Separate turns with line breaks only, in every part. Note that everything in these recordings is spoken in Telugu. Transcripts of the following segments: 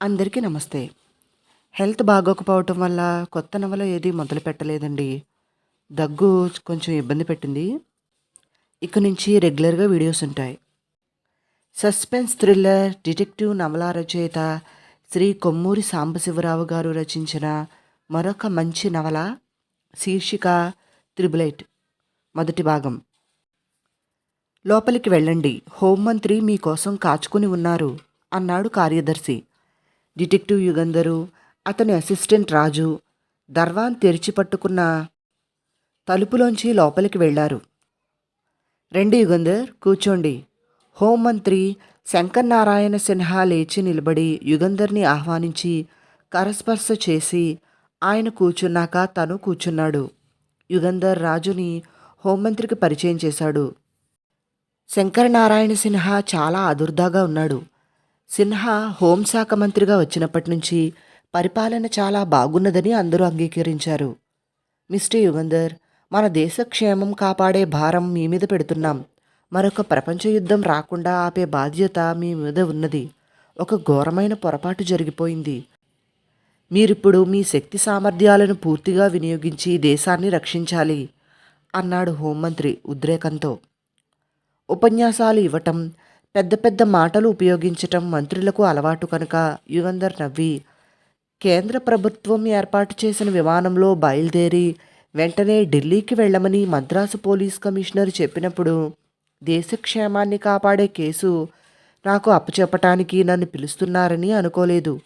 అందరికీ నమస్తే. హెల్త్ బాగోకపోవటం వల్ల కొత్త నవల ఏది మొదలు పెట్టలేదండి. దగ్గు కొంచెం ఇబ్బంది పెట్టింది. ఇక నుంచి రెగ్యులర్‌గా వీడియోస్ ఉంటాయి. సస్పెన్స్ థ్రిల్లర్, డిటెక్టివ్ నవల రచయిత శ్రీ కొమ్మూరి సాంబశివరావు గారు రచించిన మరొక మంచి నవల శీర్షిక 'త్రిబులైట్' మొదటి భాగం. లోపలికి వెళ్ళండి. హోంమంత్రి మీకోసం కాచుకుని ఉన్నారు అన్నాడు కార్యదర్శి. డిటెక్టివ్ యుగంధరు, అతని అసిస్టెంట్ రాజు దర్వాన్ తెరిచి పట్టుకున్న తలుపులోంచి లోపలికి వెళ్ళారు. రెండు యుగంధర్ కూర్చోండి. హోంమంత్రి శంకర్నారాయణ సిన్హా లేచి నిలబడి యుగంధర్ని ఆహ్వానించి కరస్పర్శ చేసి ఆయన కూర్చున్నాక తను కూర్చున్నాడు. యుగంధర్ రాజుని హోంమంత్రికి పరిచయం చేశాడు. శంకరనారాయణ సిన్హా చాలా అదుర్దాగా ఉన్నాడు. సిన్హా హోంశాఖ మంత్రిగా వచ్చినప్పటి నుంచి పరిపాలన చాలా బాగున్నదని అందరూ అంగీకరించారు. మిస్టర్ యుగంధర్ మన దేశ క్షేమం కాపాడే భారం మీ మీద పెడుతున్నాం. మరొక ప్రపంచ యుద్ధం రాకుండా ఆపే బాధ్యత మీ మీద ఉన్నది. ఒక ఘోరమైన పొరపాటు జరిగిపోయింది. మీరిప్పుడు మీ శక్తి సామర్థ్యాలను పూర్తిగా వినియోగించి దేశాన్ని రక్షించాలి అన్నాడు హోంమంత్రి ఉద్రేకంతో. ఉపన్యాసాలు ఇవ్వటం, పెద్ద పెద్ద మాటలు ఉపయోగించటం మంత్రులకు అలవాటు కనుక యుగంధర్ నవ్వి కేంద్ర ప్రభుత్వం ఏర్పాటు చేసిన విమానంలో బయలుదేరి వెంటనే ఢిల్లీకి వెళ్ళమని మద్రాసు పోలీస్ కమిషనర్ చెప్పినప్పుడు దేశక్షేమాన్ని కాపాడే కేసు నాకు అప్పచెప్పటానికి నన్ను పిలుస్తున్నారని అనుకోలేదు.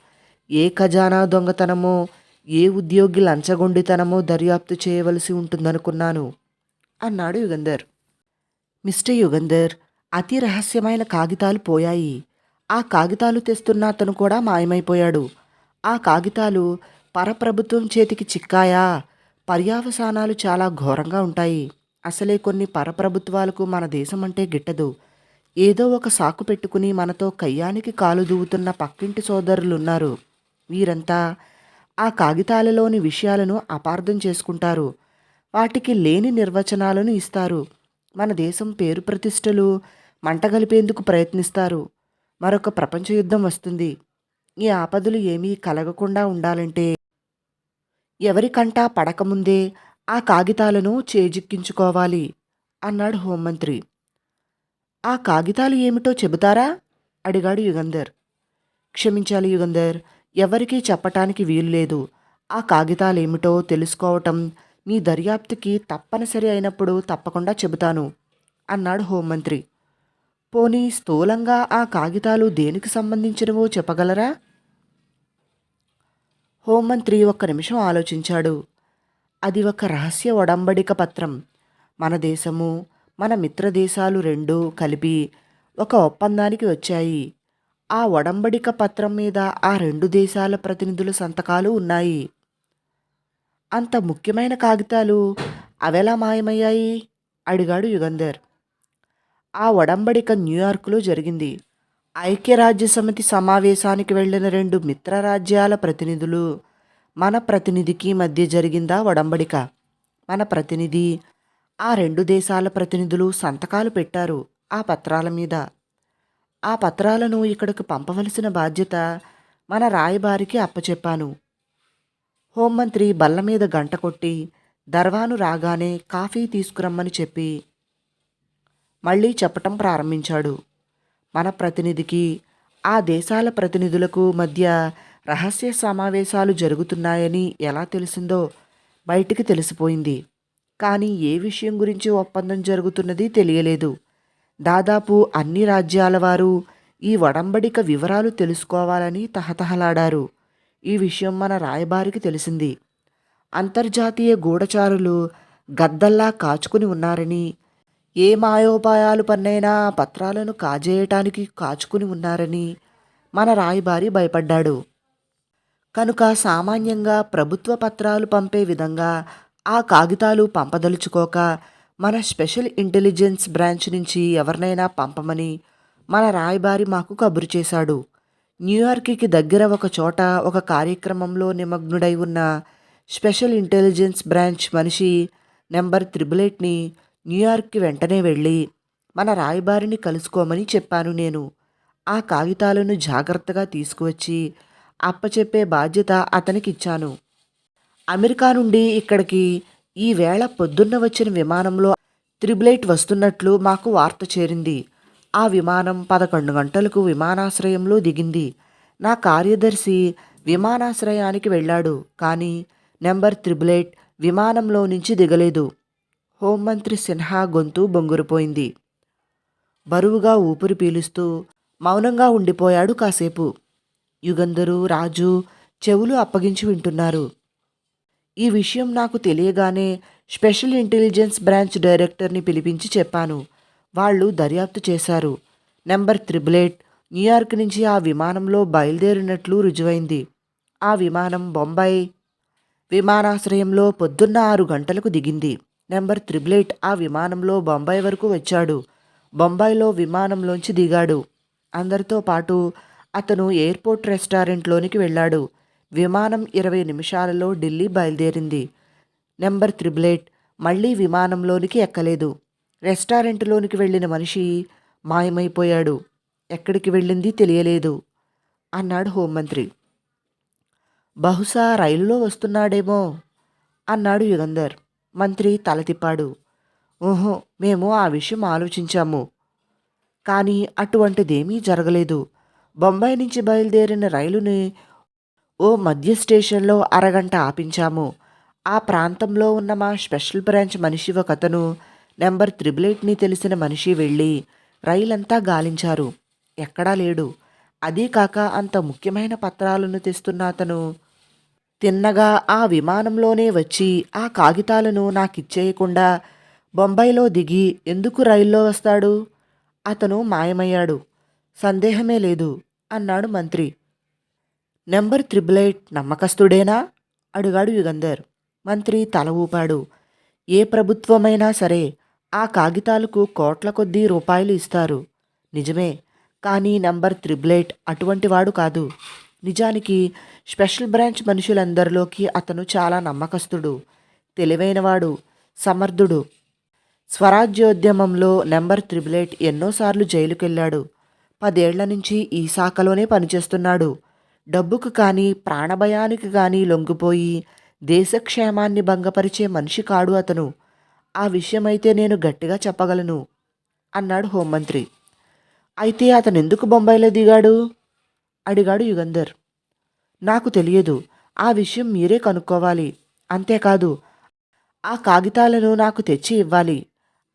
ఏ ఖజానా దొంగతనమో, ఏ ఉద్యోగి లంచగొండితనమో దర్యాప్తు చేయవలసి ఉంటుందనుకున్నాను అన్నాడు యుగంధర్. మిస్టర్ యుగంధర్ అతి రహస్యమైన కాగితాలు పోయాయి. ఆ కాగితాలు తెస్తున్న అతను కూడా మాయమైపోయాడు. ఆ కాగితాలు పరప్రభుత్వం చేతికి చిక్కాయా పర్యావసానాలు చాలా ఘోరంగా ఉంటాయి. అసలే కొన్ని పరప్రభుత్వాలకు మన దేశం అంటే గిట్టదు. ఏదో ఒక సాకు పెట్టుకుని మనతో కయ్యానికి కాలు దూవుతున్న పక్కింటి సోదరులున్నారు. వీరంతా ఆ కాగితాలలోని విషయాలను అపార్థం చేసుకుంటారు. వాటికి లేని నిర్వచనాలను ఇస్తారు. మన దేశం పేరు ప్రతిష్టలు మంట కలిపేందుకు ప్రయత్నిస్తారు. మరొక ప్రపంచ యుద్ధం వస్తుంది. ఈ ఆపదలు ఏమీ కలగకుండా ఉండాలంటే ఎవరికంటా పడకముందే ఆ కాగితాలను చేజిక్కించుకోవాలి అన్నాడు హోంమంత్రి. ఆ కాగితాలు ఏమిటో చెబుతారా? అడిగాడు యుగంధర్. క్షమించాలి యుగంధర్ ఎవరికీ చెప్పటానికి వీలులేదు. ఆ కాగితాలేమిటో తెలుసుకోవటం మీ దర్యాప్తుకి తప్పనిసరి అయినప్పుడు తప్పకుండా చెబుతాను అన్నాడు హోంమంత్రి. పోనీ స్థూలంగా ఆ కాగితాలు దేనికి సంబంధించినవో చెప్పగలరా? హోంమంత్రి ఒక్క నిమిషం ఆలోచించాడు. అది ఒక రహస్య ఒడంబడిక పత్రం. మన దేశము, మన మిత్రదేశాలు రెండూ కలిపి ఒక ఒప్పందానికి వచ్చాయి. ఆ ఒడంబడిక పత్రం మీద ఆ రెండు దేశాల ప్రతినిధుల సంతకాలు ఉన్నాయి. అంత ముఖ్యమైన కాగితాలు అవెలా మాయమయ్యాయి? అడిగాడు యుగంధర్. ఆ ఒడంబడిక న్యూయార్క్లో జరిగింది. ఐక్యరాజ్యసమితి సమావేశానికి వెళ్ళిన రెండు మిత్రరాజ్యాల ప్రతినిధులు, మన ప్రతినిధికి మధ్య జరిగిందా ఒడంబడిక. మన ప్రతినిధి, ఆ రెండు దేశాల ప్రతినిధులు సంతకాలు పెట్టారు ఆ పత్రాల మీద. ఆ పత్రాలను ఇక్కడకు పంపవలసిన బాధ్యత మన రాయబారికి అప్పచెప్పాను. హోంమంత్రి బల్లమీద గంట కొట్టి దర్వాను రాగానే కాఫీ తీసుకురమ్మని చెప్పి మళ్ళీ చెప్పటం ప్రారంభించాడు. మన ప్రతినిధికి, ఆ దేశాల ప్రతినిధులకు మధ్య రహస్య సమావేశాలు జరుగుతున్నాయని ఎలా తెలిసిందో బయటికి తెలిసిపోయింది. కానీ ఏ విషయం గురించి ఒప్పందం జరుగుతున్నది తెలియలేదు. దాదాపు అన్ని రాజ్యాలవారు ఈ ఒడంబడిక వివరాలు తెలుసుకోవాలని తహతహలాడారు. ఈ విషయం మన రాయబారికి తెలిసింది. అంతర్జాతీయ గూఢచారులు గద్దల్లా కాచుకుని ఉన్నారని, ఏ మాయోపాయాలు పన్నైనా పత్రాలను కాజేయటానికి కాచుకుని ఉన్నారని మన రాయబారి భయపడ్డాడు. కనుక సామాన్యంగా ప్రభుత్వ పత్రాలు పంపే విధంగా ఆ కాగితాలు పంపదలుచుకోక మన స్పెషల్ ఇంటెలిజెన్స్ బ్రాంచ్ నుంచి ఎవరినైనా పంపమని మన రాయబారి మాకు కబురు చేశాడు. న్యూయార్క్కి దగ్గర ఒక చోట ఒక కార్యక్రమంలో నిమగ్నుడై ఉన్న స్పెషల్ ఇంటెలిజెన్స్ బ్రాంచ్ మనిషి నెంబర్ త్రిబుల్ ఎయిట్ని న్యూయార్క్కి వెంటనే వెళ్ళి మన రాయబారిని కలుసుకోమని చెప్పాను నేను. ఆ కాగితాలను జాగ్రత్తగా తీసుకువచ్చి అప్పచెప్పే బాధ్యత అతనికిచ్చాను. అమెరికా నుండి ఇక్కడికి ఈ వేళ పొద్దున్న వచ్చిన విమానంలో త్రిబులైట్ వస్తున్నట్లు మాకు వార్త చేరింది. ఆ విమానం పదకొండు గంటలకు విమానాశ్రయంలో దిగింది. నా కార్యదర్శి విమానాశ్రయానికి వెళ్ళాడు కానీ నెంబర్ త్రిబులైట్ విమానంలో నుంచి దిగలేదు. హోంమంత్రి సిన్హా గొంతు బొంగురుపోయింది. బరువుగా ఊపిరి పీలుస్తూ మౌనంగా ఉండిపోయాడు కాసేపు. యుగంధరు రాజు చెవులు అప్పగించి వింటున్నారు. ఈ విషయం నాకు తెలియగానే స్పెషల్ ఇంటెలిజెన్స్ బ్రాంచ్ డైరెక్టర్ని పిలిపించి చెప్పాను. వాళ్ళు దర్యాప్తు చేశారు. నెంబర్ త్రిబులేట్ న్యూయార్క్ నుంచి ఆ విమానంలో బయలుదేరినట్లు రుజువైంది. ఆ విమానం బొంబాయి విమానాశ్రయంలో పొద్దున్న ఆరు గంటలకు దిగింది. నెంబర్ త్రిబులేట్ ఆ విమానంలో బొంబాయి వరకు వచ్చాడు. బొంబాయిలో విమానంలోంచి దిగాడు. అందరితో పాటు అతను ఎయిర్పోర్ట్ రెస్టారెంట్లోనికి వెళ్ళాడు. విమానం ఇరవై నిమిషాలలో ఢిల్లీ బయలుదేరింది. నెంబర్ త్రిబుల్ ఎయిట్ మళ్ళీ విమానంలోనికి ఎక్కలేదు. రెస్టారెంట్లోనికి వెళ్ళిన మనిషి మాయమైపోయాడు. ఎక్కడికి వెళ్ళింది తెలియలేదు అన్నాడు హోంమంత్రి. బహుశా రైలులో వస్తున్నాడేమో అన్నాడు యుగంధర్. మంత్రి తలతిప్పాడు. ఓహో మేము ఆ విషయం ఆలోచించాము. కానీ అటువంటిదేమీ జరగలేదు. బొంబాయి నుంచి బయలుదేరిన రైలుని ఓ మధ్య స్టేషన్లో అరగంట ఆపించాము. ఆ ప్రాంతంలో ఉన్న మా స్పెషల్ బ్రాంచ్ మనిషి ఒకతను నెంబర్ త్రిబుల్ ఎయిట్ని తెలిసిన మనిషి వెళ్ళి రైలంతా గాలించారు. ఎక్కడా లేడు. అదీ కాక అంత ముఖ్యమైన పత్రాలను తెస్తున్న అతను తిన్నగా ఆ విమానంలోనే వచ్చి ఆ కాగితాలను నాకిచ్చేయకుండా బొంబాయిలో దిగి ఎందుకు రైల్లో వస్తాడు? అతను మాయమయ్యాడు. సందేహమే లేదు అన్నాడు మంత్రి. నెంబర్ త్రిబుల్ ఎయిట్ నమ్మకస్తుడేనా? అడిగాడు యుగంధర్. మంత్రి తల ఊపాడు. ఏ ప్రభుత్వమైనా సరే ఆ కాగితాలకు కోట్ల కొద్దీ రూపాయలు ఇస్తారు. నిజమే. కానీ నంబర్ అటువంటి అటువంటివాడు కాదు. నిజానికి స్పెషల్ బ్రాంచ్ మనుషులందరిలోకి అతను చాలా నమ్మకస్తుడు తెలివైనవాడు సమర్థుడు. స్వరాజ్యోద్యమంలో నెంబర్ త్రిబులైట్ ఎన్నోసార్లు జైలుకెళ్ళాడు. పదేళ్ళ నుంచి ఈ శాఖలోనే పనిచేస్తున్నాడు. డబ్బుకు కానీ ప్రాణభయానికి కానీ లొంగిపోయి దేశక్షేమాన్ని భంగపరిచే మనిషి కాడు అతను. ఆ విషయమైతే నేను గట్టిగా చెప్పగలను అన్నాడు హోంమంత్రి. అయితే అతను ఎందుకు బొంబాయిలో దిగాడు? అడిగాడు యుగంధర్. నాకు తెలియదు ఆ విషయం మీరే కనుక్కోవాలి. అంతేకాదు ఆ కాగితాలను నాకు తెచ్చి ఇవ్వాలి.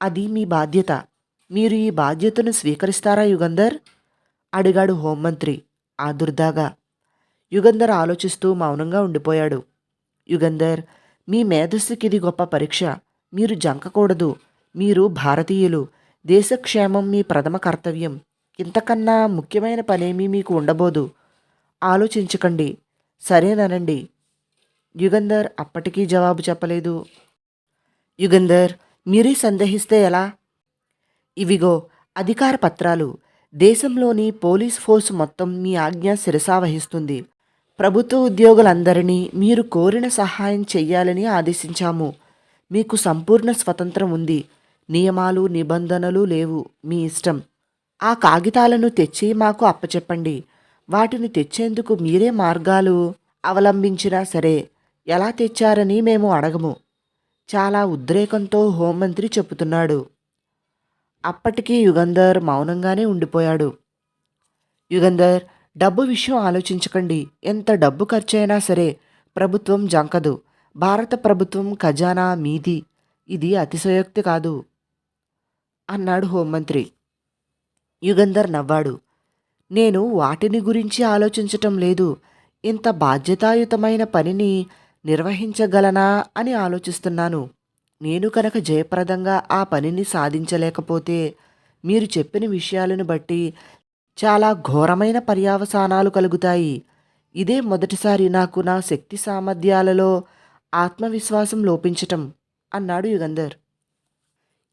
అది మీ బాధ్యత. మీరు ఈ బాధ్యతను స్వీకరిస్తారా యుగంధర్? అడిగాడు హోంమంత్రి ఆదుర్దాగా. యుగంధర్ ఆలోచిస్తూ మౌనంగా ఉండిపోయాడు. యుగంధర్ మీ మేధస్సుకి ఇది గొప్ప పరీక్ష. మీరు జంకకూడదు. మీరు భారతీయులు. దేశక్షేమం మీ ప్రథమ కర్తవ్యం. ఇంతకన్నా ముఖ్యమైన పనేమీ మీకు ఉండబోదు. ఆలోచించకండి. సరేననండి. యుగంధర్ అప్పటికీ జవాబు చెప్పలేదు. యుగంధర్ మీరే సందేహిస్తే ఎలా? ఇవిగో అధికార పత్రాలు. దేశంలోని పోలీస్ ఫోర్స్ మొత్తం మీ ఆజ్ఞ శిరసావహిస్తుంది ప్రభుత్వ ఉద్యోగులందరినీ మీరు కోరిన సహాయం చెయ్యాలని ఆదేశించాము. మీకు సంపూర్ణ స్వతంత్రం ఉంది. నియమాలు నిబంధనలు లేవు. మీ ఇష్టం. ఆ కాగితాలను తెచ్చి మాకు అప్పచెప్పండి. వాటిని తెచ్చేందుకు మీరే మార్గాలు అవలంబించినా సరే ఎలా తెచ్చారని మేము అడగము. చాలా ఉద్రేకంతో హోంమంత్రి చెప్పుతున్నాడు. అప్పటికీ యుగంధర్ మౌనంగానే ఉండిపోయాడు. యుగంధర్ డబ్బు విషయం ఆలోచించకండి. ఎంత డబ్బు ఖర్చైనా సరే ప్రభుత్వం జంకదు. భారత ప్రభుత్వం ఖజానా మీది. ఇది అతిశయోక్తి కాదు అన్నాడు హోంమంత్రి. యుగంధర్ నవ్వాడు. నేను వాటిని గురించి ఆలోచించటం లేదు. ఇంత బాధ్యతాయుతమైన పనిని నిర్వహించగలనా అని ఆలోచిస్తున్నాను. నేను కనుక జయప్రదంగా ఆ పనిని సాధించలేకపోతే మీరు చెప్పిన విషయాలను బట్టి చాలా ఘోరమైన పర్యావసానాలు కలుగుతాయి. ఇదే మొదటిసారి నాకు నా శక్తి సామర్థ్యాలలో ఆత్మవిశ్వాసం లోపించటం అన్నాడు యుగంధర్.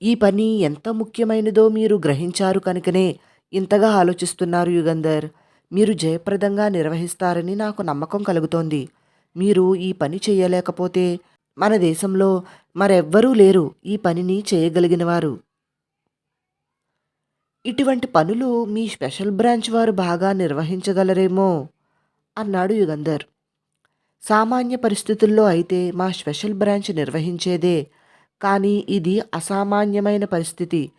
ఈ పని ఎంత ముఖ్యమైనదో మీరు గ్రహించారు కనుకనే ఇంతగా ఆలోచిస్తున్నారు యుగంధర్. మీరు జయప్రదంగా నిర్వహిస్తారని నాకు నమ్మకం కలుగుతోంది. మీరు ఈ పని చేయలేకపోతే మన దేశంలో మరెవ్వరూ లేరు. ఈ పనిని చేయగలిగినవారు. ఇటువంటి పనులు మీ స్పెషల్ బ్రాంచ్ వారు బాగా నిర్వహించగలరేమో అన్నాడు యుగంధర్. సామాన్య పరిస్థితుల్లో అయితే మా స్పెషల్ బ్రాంచ్ నిర్వహించేదే కానీ ఇది అసామాన్యమైన పరిస్థితి.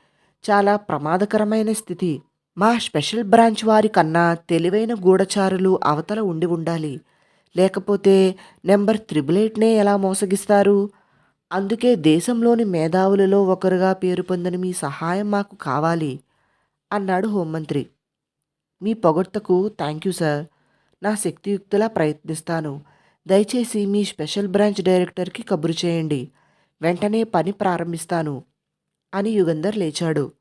చాలా ప్రమాదకరమైన స్థితి. మా స్పెషల్ బ్రాంచ్ వారి కన్నా తెలివైన గూఢచారులు అవతల ఉండి ఉండాలి. లేకపోతే నెంబర్ త్రిబుల్ ఎయిట్నే ఎలా మోసగిస్తారు? అందుకే దేశంలోని మేధావులలో ఒకరుగా పేరు పొందిన మీ సహాయం మాకు కావాలి అన్నాడు హోంమంత్రి. మీ పొగడ్తకు థ్యాంక్ యూ సార్. నా శక్తియుక్తులా ప్రయత్నిస్తాను. దయచేసి మీ స్పెషల్ బ్రాంచ్ డైరెక్టర్కి కబురు చేయండి. వెంటనే పని ప్రారంభిస్తాను అని యుగంధర్ లేచాడు.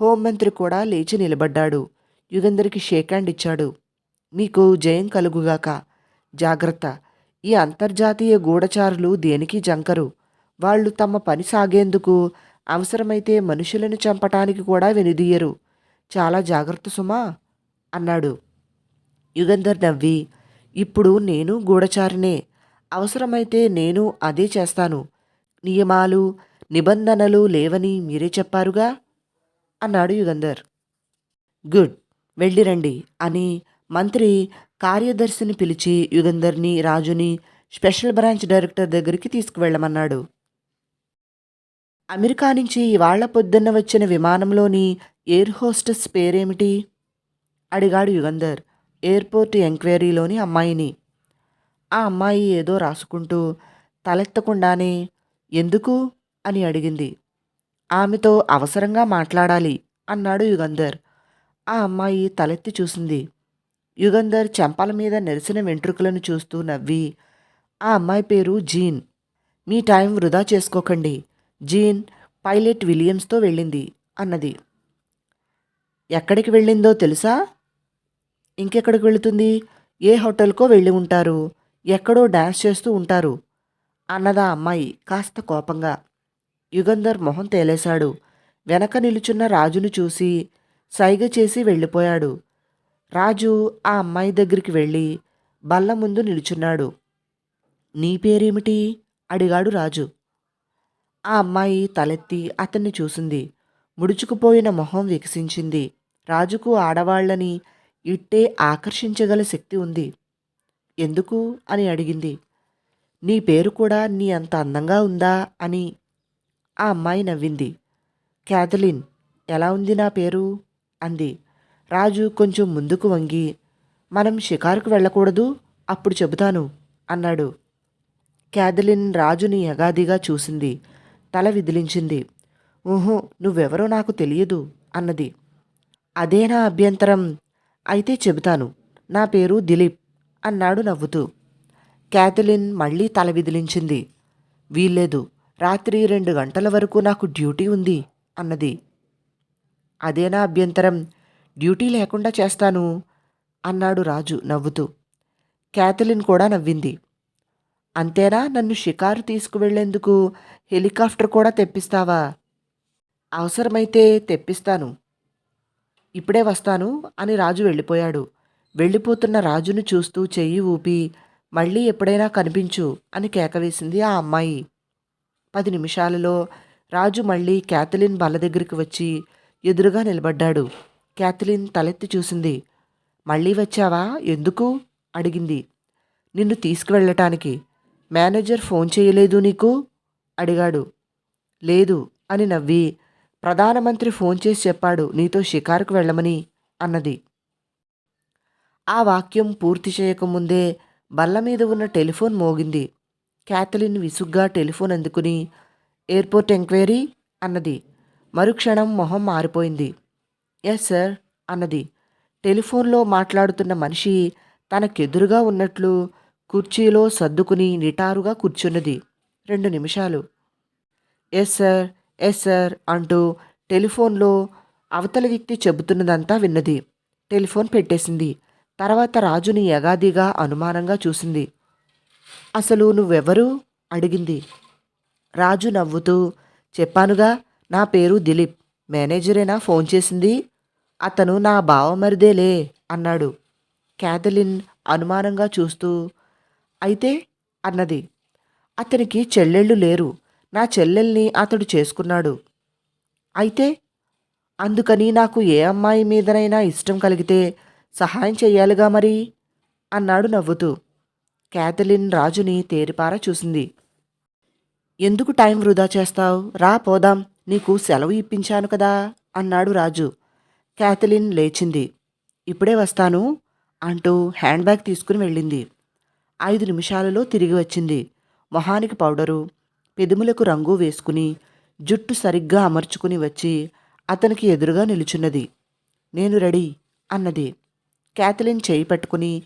హోంమంత్రి కూడా లేచి నిలబడ్డాడు. యుగంధర్కి షేక్ హ్యాండ్ ఇచ్చాడు. మీకు జయం కలుగుగాక. జాగ్రత్త. ఈ అంతర్జాతీయ గూఢచారులు దేనికి జంకరు? వాళ్ళు తమ పని సాగేందుకు అవసరమైతే మనుషులను చంపటానికి కూడా వెనుదీయరు. చాలా జాగ్రత్త సుమా అన్నాడు. యుగంధర్ నవ్వి ఇప్పుడు నేను గూఢచారినే. అవసరమైతే నేను అదే చేస్తాను. నియమాలు నిబంధనలు లేవని మీరే చెప్పారుగా? అన్నాడు యుగంధర్. గుడ్ వెళ్ళిరండి అని మంత్రి కార్యదర్శిని పిలిచి యుగంధర్ని రాజుని స్పెషల్ బ్రాంచ్ డైరెక్టర్ దగ్గరికి తీసుకువెళ్ళమన్నాడు. అమెరికా నుంచి ఇవాళ్ళ పొద్దున్న వచ్చిన విమానంలోని ఎయిర్ హోస్టెస్ పేరేమిటి? అడిగాడు యుగంధర్ ఎయిర్పోర్ట్ ఎంక్వైరీలోని అమ్మాయిని. ఆ అమ్మాయి ఏదో రాసుకుంటూ తలెత్తకుండానే ఎందుకు? అని అడిగింది. ఆమెతో అవసరంగా మాట్లాడాలి అన్నాడు యుగంధర్. ఆ అమ్మాయి తలెత్తి చూసింది. యుగంధర్ చెంపల మీద నెరిసిన వెంట్రుకలను చూస్తూ నవ్వి ఆ అమ్మాయి పేరు జీన్. మీ టైం వృధా చేసుకోకండి. జీన్ పైలట్ విలియమ్స్తో వెళ్ళింది అన్నది. ఎక్కడికి వెళ్ళిందో తెలుసా? ఇంకెక్కడికి వెళుతుంది? ఏ హోటల్కో వెళ్ళి ఉంటారు? ఎక్కడో డ్యాన్స్ చేస్తూ ఉంటారు? అన్నదా అమ్మాయి కాస్త కోపంగా. యుగంధర్ మొహం తేలేశాడు. వెనక నిలుచున్న రాజును చూసి సైగ చేసి వెళ్ళిపోయాడు. రాజు ఆ అమ్మాయి దగ్గరికి వెళ్ళి బల్ల ముందు నిలుచున్నాడు. నీ పేరేమిటి? అడిగాడు రాజు. ఆ అమ్మాయి తలెత్తి అతన్ని చూసింది. ముడుచుకుపోయిన మొహం వికసించింది. రాజుకు ఆడవాళ్ళని ఇట్టే ఆకర్షించగల శక్తి ఉంది. ఎందుకు? అని అడిగింది. నీ పేరు కూడా నీ అంత అందంగా ఉందా? అని ఆ అమ్మాయి నవ్వింది. క్యాథలిన్ ఎలా ఉంది నా పేరు? అంది. రాజు కొంచెం ముందుకు వంగి మనం షికారుకు వెళ్ళకూడదు అప్పుడు చెబుతాను అన్నాడు. క్యాథలిన్ రాజుని యగాదిగా చూసింది. తల విదిలించింది. ఊహో నువ్వెవరో నాకు తెలియదు అన్నది. అదే నా అభ్యంతరం? అయితే చెబుతాను. నా పేరు దిలీప్ అన్నాడు నవ్వుతూ. క్యాథలిన్ మళ్ళీ తల విదిలించింది. వీల్లేదు రాత్రి రెండు గంటల వరకు నాకు డ్యూటీ ఉంది అన్నది. అదేనా అభ్యంతరం? డ్యూటీ లేకుండా చేస్తాను అన్నాడు రాజు నవ్వుతూ. క్యాథలిన్ కూడా నవ్వింది. అంతేనా? నన్ను షికారు తీసుకువెళ్ళేందుకు హెలికాప్టర్ కూడా తెప్పిస్తావా? అవసరమైతే తెప్పిస్తాను. ఇప్పుడే వస్తాను అని రాజు వెళ్ళిపోయాడు. వెళ్ళిపోతున్న రాజును చూస్తూ చెయ్యి ఊపి మళ్ళీ ఎప్పుడైనా కనిపించు అని కేకవేసింది ఆ అమ్మాయి. పది నిమిషాలలో రాజు మళ్ళీ క్యాథలిన్ బల్ల దగ్గరికి వచ్చి ఎదురుగా నిలబడ్డాడు. క్యాథలిన్ తలెత్తి చూసింది. మళ్ళీ వచ్చావా? ఎందుకు? అడిగింది. నిన్ను తీసుకువెళ్ళటానికి. మేనేజర్ ఫోన్ చేయలేదు నీకు? అడిగాడు. లేదు అని నవ్వి ప్రధానమంత్రి ఫోన్ చేసి చెప్పాడు నీతో షికారుకు వెళ్ళమని అన్నది. ఆ వాక్యం పూర్తి చేయకముందే బల్ల మీద ఉన్న టెలిఫోన్ మోగింది. క్యాథలిన్ విసుగ్గా టెలిఫోన్ అందుకుని ఎయిర్పోర్ట్ ఎంక్వైరీ? అన్నది. మరుక్షణం మొహం మారిపోయింది. ఎస్ సార్ అన్నది. టెలిఫోన్లో మాట్లాడుతున్న మనిషి తనకెదురుగా ఉన్నట్లు కుర్చీలో సర్దుకుని నిటారుగా కూర్చున్నది. రెండు నిమిషాలు. ఎస్ సార్ ఎస్ సార్ అంటూ టెలిఫోన్లో అవతల వ్యక్తి చెబుతున్నదంతా విన్నది. టెలిఫోన్ పెట్టేసింది. తర్వాత రాజుని యగాదిగా అనుమానంగా చూసింది. అసలు నువ్వెవరు? అడిగింది. రాజు నవ్వుతూ చెప్పానుగా నా పేరు దిలీప్. మేనేజరేనా ఫోన్ చేసింది? అతను నా బావమరిదేలే అన్నాడు. క్యాథలిన్ అనుమానంగా చూస్తూ అయితే అన్నది. అతనికి చెల్లెళ్ళు లేరు. నా చెల్లెల్ని అతడు చేసుకున్నాడు. అయితే అందుకని నాకు ఏ అమ్మాయి మీదనైనా ఇష్టం కలిగితే సహాయం చెయ్యాలిగా మరి? అన్నాడు నవ్వుతూ. క్యాథలిన్ రాజుని తేరిపార చూసింది. ఎందుకు టైం వృధా చేస్తావు? రా పోదాం. నీకు సెలవు ఇప్పించాను కదా? అన్నాడు రాజు. క్యాథలిన్ లేచింది. ఇప్పుడే వస్తాను అంటూ హ్యాండ్ బ్యాగ్ తీసుకుని వెళ్ళింది. ఐదు నిమిషాలలో తిరిగి వచ్చింది. మొహానికి పౌడరు పెదుములకు రంగు వేసుకుని జుట్టు సరిగ్గా అమర్చుకుని వచ్చి అతనికి ఎదురుగా నిలుచున్నది. నేను రెడీ అన్నది. క్యాథలిన్ చేయి పట్టుకుని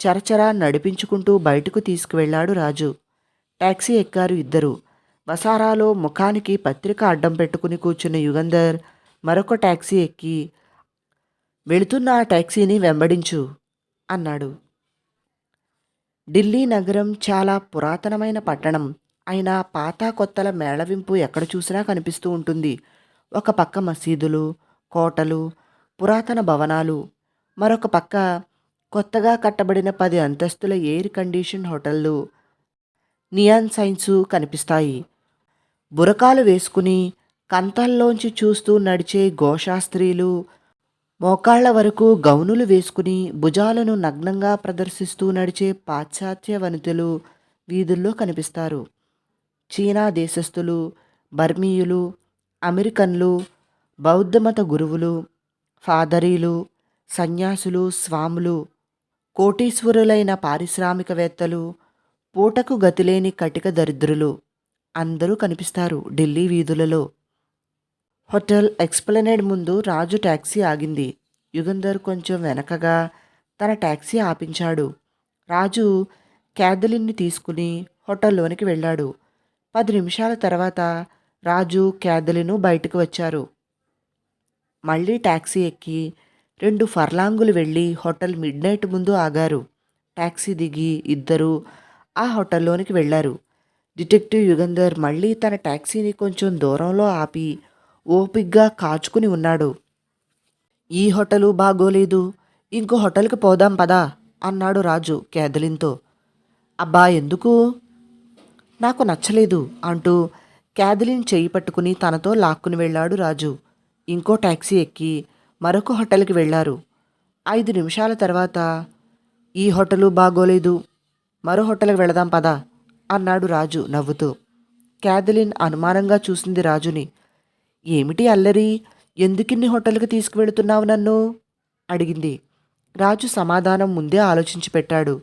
చరచరా నడిపించుకుంటూ బయటకు తీసుకువెళ్ళాడు రాజు. టాక్సీ ఎక్కారు ఇద్దరు. వసారాలో ముఖానికి పత్రిక అడ్డం పెట్టుకుని కూర్చున్న యుగంధర్ మరొక టాక్సీ ఎక్కి వెళుతున్న ఆ టాక్సీని వెంబడించు అన్నాడు. ఢిల్లీ నగరం చాలా పురాతనమైన పట్టణం. అయినా పాత కొత్తల మేళవింపు ఎక్కడ చూసినా కనిపిస్తూ ఉంటుంది. ఒక పక్క మసీదులు కోటలు పురాతన భవనాలు మరొక పక్క కొత్తగా కట్టబడిన పది అంతస్తుల ఎయిర్ కండిషన్ హోటళ్ళు నియాన్ సైన్సు కనిపిస్తాయి. బురకాలు వేసుకుని కంతల్లోంచి చూస్తూ నడిచే గోశాస్త్రీలు మోకాళ్ళ వరకు గౌనులు వేసుకుని భుజాలను నగ్నంగా ప్రదర్శిస్తూ నడిచే పాశ్చాత్య వనితలు వీధుల్లో కనిపిస్తారు. చీనా దేశస్థులు బర్మీయులు అమెరికన్లు బౌద్ధమత గురువులు ఫాదరీలు సన్యాసులు స్వాములు కోటీశ్వరులైన పారిశ్రామికవేత్తలు పూటకు గతిలేని కటిక దరిద్రులు అందరూ కనిపిస్తారు ఢిల్లీ వీధులలో. హోటల్ ఎక్స్ప్లెనేడ్ ముందు రాజు ట్యాక్సీ ఆగింది. యుగంధర్ కొంచెం వెనకగా తన ట్యాక్సీ ఆపించాడు. రాజు క్యాథలిన్ని తీసుకుని హోటల్లోనికి వెళ్ళాడు. పది నిమిషాల తర్వాత రాజు క్యాథలిను బయటకు వచ్చారు. మళ్ళీ ట్యాక్సీ ఎక్కి రెండు ఫర్లాంగులు వెళ్ళి హోటల్ మిడ్ నైట్ ముందు ఆగారు. ట్యాక్సీ దిగి ఇద్దరు ఆ హోటల్లోనికి వెళ్ళారు. డిటెక్టివ్ యుగంధర్ మళ్ళీ తన టాక్సీని కొంచెం దూరంలో ఆపి ఓపిగ్గా కాచుకుని ఉన్నాడు. ఈ హోటలు బాగోలేదు. ఇంకో హోటల్కి పోదాం పదా అన్నాడు రాజు క్యాథలిన్తో అబ్బా ఎందుకు? నాకు నచ్చలేదు అంటూ క్యాథలిన్ చేయి పట్టుకుని తనతో లాక్కుని వెళ్ళాడు రాజు. ఇంకో ట్యాక్సీ ఎక్కి మరొక హోటల్కి వెళ్ళారు. ఐదు నిమిషాల తర్వాత ఈ హోటలు బాగోలేదు. మరో హోటల్కి వెళదాం పదా అన్నాడు రాజు నవ్వుతూ. క్యాథలిన్ అనుమానంగా చూసింది రాజుని. ఏమిటి అల్లరి? ఎందుకిన్ని హోటల్కి తీసుకువెళుతున్నావు నన్ను? అడిగింది. రాజు సమాధానం ముందే ఆలోచించి పెట్టాడు.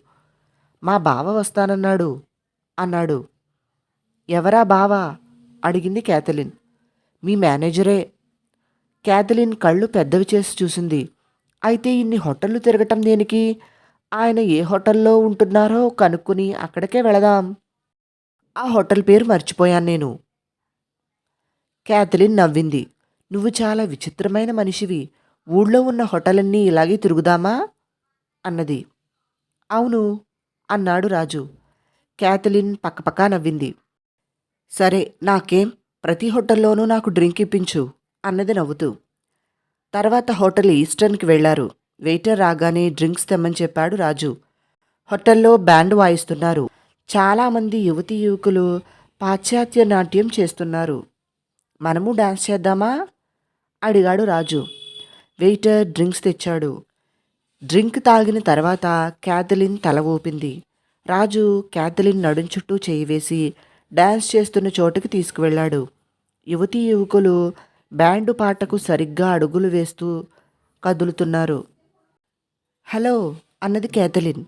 మా బావ వస్తానన్నాడు అన్నాడు. ఎవరా బావా? అడిగింది క్యాథలిన్. మీ మేనేజరే. క్యాథలిన్ కళ్ళు పెద్దవి చేసి చూసింది. అయితే ఇన్ని హోటళ్ళు తిరగటం దేనికి? ఆయన ఏ హోటల్లో ఉంటున్నారో కనుక్కుని అక్కడికే వెళదాం. ఆ హోటల్ పేరు మర్చిపోయాను నేను. క్యాథలిన్ నవ్వింది. నువ్వు చాలా విచిత్రమైన మనిషివి. ఊళ్ళో ఉన్న హోటలన్నీ ఇలాగే తిరుగుదామా? అన్నది. అవును అన్నాడు రాజు. క్యాథలిన్ పక్కపక్క నవ్వింది. సరే నాకేం? ప్రతి హోటల్లోనూ నాకు డ్రింక్ ఇప్పించు. అన్నది నవ్వుతూ. తర్వాత హోటల్ ఈస్టర్న్కి వెళ్ళారు. వెయిటర్ రాగానే డ్రింక్స్ తెమ్మని చెప్పాడు రాజు. హోటల్లో బ్యాండ్ వాయిస్తున్నారు. చాలామంది యువతీ యువకులు పాశ్చాత్య నాట్యం చేస్తున్నారు. మనము డాన్స్ చేద్దామా? అడిగాడు రాజు. వెయిటర్ డ్రింక్స్ తెచ్చాడు. డ్రింక్ తాగిన తర్వాత క్యాథలిన్ తల ఊపింది. రాజు క్యాథలిన్ నడుం చుట్టూ చేయి వేసి డాన్స్ చేస్తున్న చోటుకి తీసుకువెళ్ళాడు. యువతీ యువకులు బ్యాండు పాటకు సరిగ్గా అడుగులు వేస్తూ కదులుతున్నారు. హలో అన్నది కేథలిన్.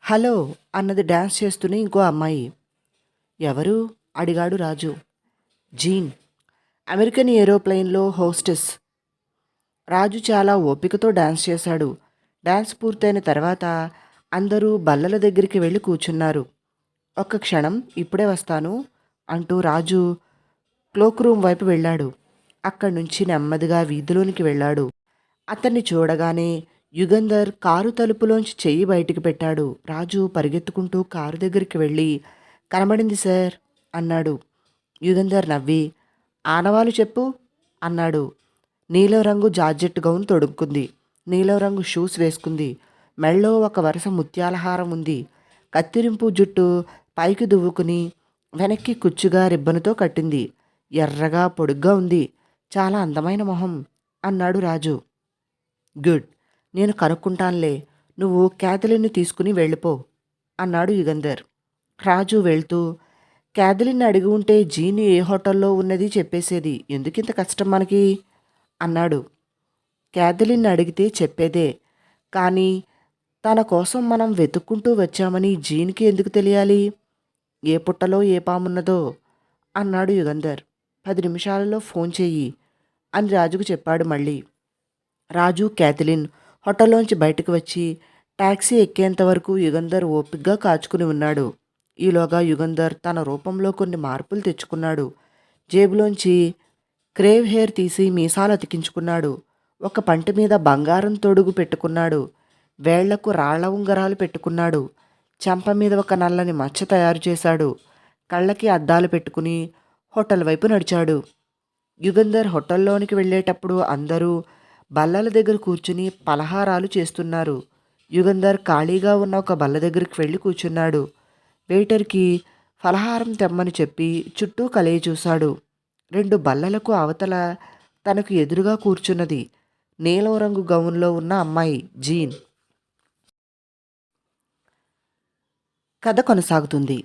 హలో అన్నది డ్యాన్స్ చేస్తూనే ఇంకో అమ్మాయి. ఎవరు? అడిగాడు రాజు. జీన్ అమెరికన్ ఏరోప్లేన్లో హోస్టెస్. రాజు చాలా ఓపికతో డ్యాన్స్ చేశాడు. డ్యాన్స్ పూర్తయిన తర్వాత అందరూ బల్లల దగ్గరికి వెళ్ళి కూర్చున్నారు. ఒక్క క్షణం ఇప్పుడే వస్తాను అంటూ రాజు క్లోక్ రూమ్ వైపు వెళ్ళాడు. అక్కడి నుంచి నెమ్మదిగా వీధిలోనికి వెళ్ళాడు. అతన్ని చూడగానే యుగంధర్ కారు తలుపులోంచి చెయ్యి బయటికి పెట్టాడు. రాజు పరిగెత్తుకుంటూ కారు దగ్గరికి వెళ్ళి కనబడింది సార్ అన్నాడు. యుగంధర్ నవ్వి ఆనవాలు చెప్పు అన్నాడు. నీలం రంగు జార్జెట్ గౌన్ తొడుక్కుంది. నీలం రంగు షూస్ వేసుకుంది. మెళ్ళో ఒక వరుస ముత్యాలహారం ఉంది. కత్తిరింపు జుట్టు పైకి దువ్వుకుని వెనక్కి కుచ్చుగా రిబ్బనుతో కట్టింది. ఎర్రగా పొడుగ్గా ఉంది. చాలా అందమైన మొహం అన్నాడు రాజు. గుడ్ నేను కనుక్కుంటానులే నువ్వు క్యాథలిన్ని తీసుకుని వెళ్ళిపో అన్నాడు యుగంధర్. రాజు వెళ్తూ క్యాథలిన్ అడిగి ఉంటే జీని ఏ హోటల్లో ఉన్నది చెప్పేసేది ఎందుకింత కష్టం మనకి? అన్నాడు. క్యాథలిన్ అడిగితే చెప్పేదే కానీ తన కోసం మనం వెతుక్కుంటూ వచ్చామని జీన్కి ఎందుకు తెలియాలి? ఏ పుట్టలో ఏ పామున్నదో అన్నాడు యుగంధర్. పది నిమిషాలలో ఫోన్ చెయ్యి అని రాజుకు చెప్పాడు మళ్ళీ. రాజు క్యాథలిన్ హోటల్లోంచి బయటకు వచ్చి ట్యాక్సీ ఎక్కేంత వరకు యుగంధర్ ఓపిగ్గా కాచుకుని ఉన్నాడు. ఈలోగా యుగంధర్ తన రూపంలో కొన్ని మార్పులు తెచ్చుకున్నాడు. జేబులోంచి క్రేవ్ హెయిర్ తీసి మీసాలు అతికించుకున్నాడు. ఒక పంటి మీద బంగారం తొడుగు పెట్టుకున్నాడు. వేళ్ళకు రాళ్ళ ఉంగరాలు పెట్టుకున్నాడు. చెంప మీద ఒక నల్లని మచ్చ తయారు చేశాడు. కళ్ళకి అద్దాలు పెట్టుకుని హోటల్ వైపు నడిచాడు. యుగంధర్ హోటల్లోనికి వెళ్ళేటప్పుడు అందరూ బల్లల దగ్గర కూర్చుని పలహారాలు చేస్తున్నారు. యుగంధర్ ఖాళీగా ఉన్న ఒక బల్ల దగ్గరికి వెళ్ళి కూర్చున్నాడు. వెయిటర్కి ఫలహారం తెమ్మని చెప్పి చుట్టూ కలయి చూశాడు. రెండు బల్లలకు అవతల తనకు ఎదురుగా కూర్చున్నది నీలం రంగు గౌన్లో ఉన్న అమ్మాయి జీన్. కథ కొనసాగుతుంది.